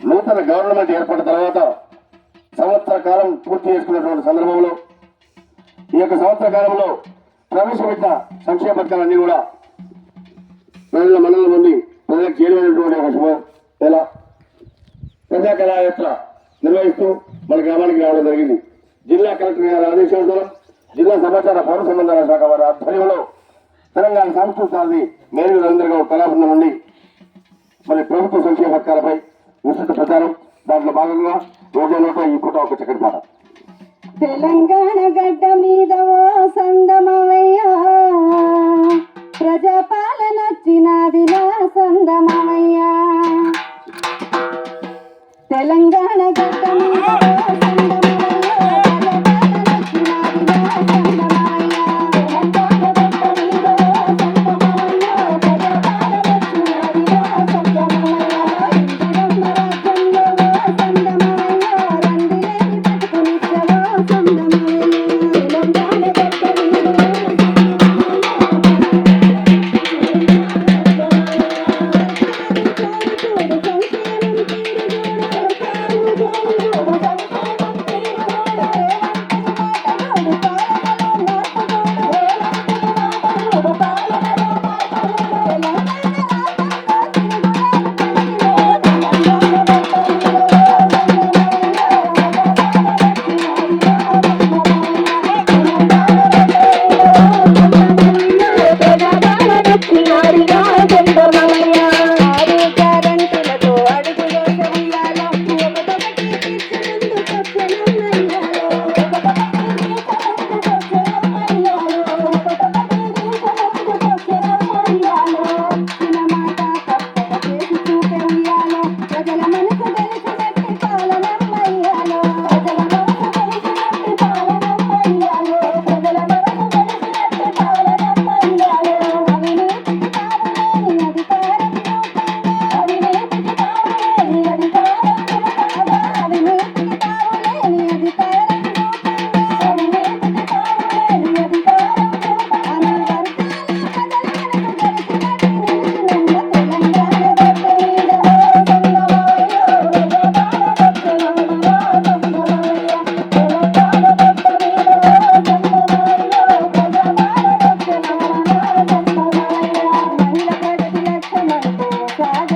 నూతన గవర్నమెంట్ ఏర్పడిన తర్వాత సంవత్సర కాలం పూర్తి చేసుకున్నటువంటి సందర్భంలో ఈ యొక్క సంవత్సర కాలంలో ప్రవేశపెట్టిన సంక్షేమ పథకాలన్నీ కూడా ప్రజల మనల మంది ప్రజలకు చేరువైనటువంటి ఒక శుభ వేళ ప్రజా కళాయాత్ర నిర్వహిస్తూ మన గ్రామానికి రావడం జరిగింది. జిల్లా కలెక్టర్ గారి ఆదేశానుసారం జిల్లా సమాచార పౌర సంబంధాల శాఖ వారి ఆధ్వర్యంలో తెలంగాణ సాంస్కృతిక మేరు రవీంద్ర కళాబృందం నుండి మరి ప్రభుత్వ సంక్షేమ పథకాలపై విస్తృత ప్రచారం దాంట్లో భాగంగా రోజు ఈ పూట ఒక చక్కటి పాట. తెలంగాణ గడ్డ మీద ఓ సందమవయ్యా ప్రజాపాలన వచ్చినది నా సందమవయ్యా తెలంగాణ గడ్డ మీద ಸಾಧ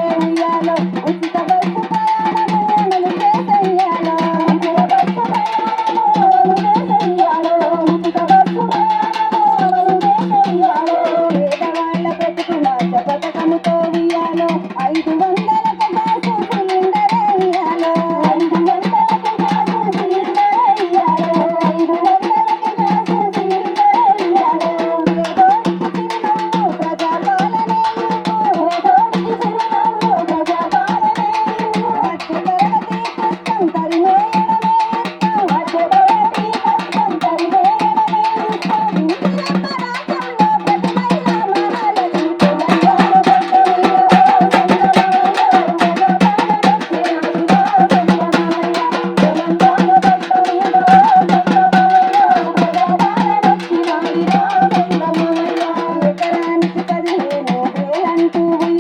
பூவும்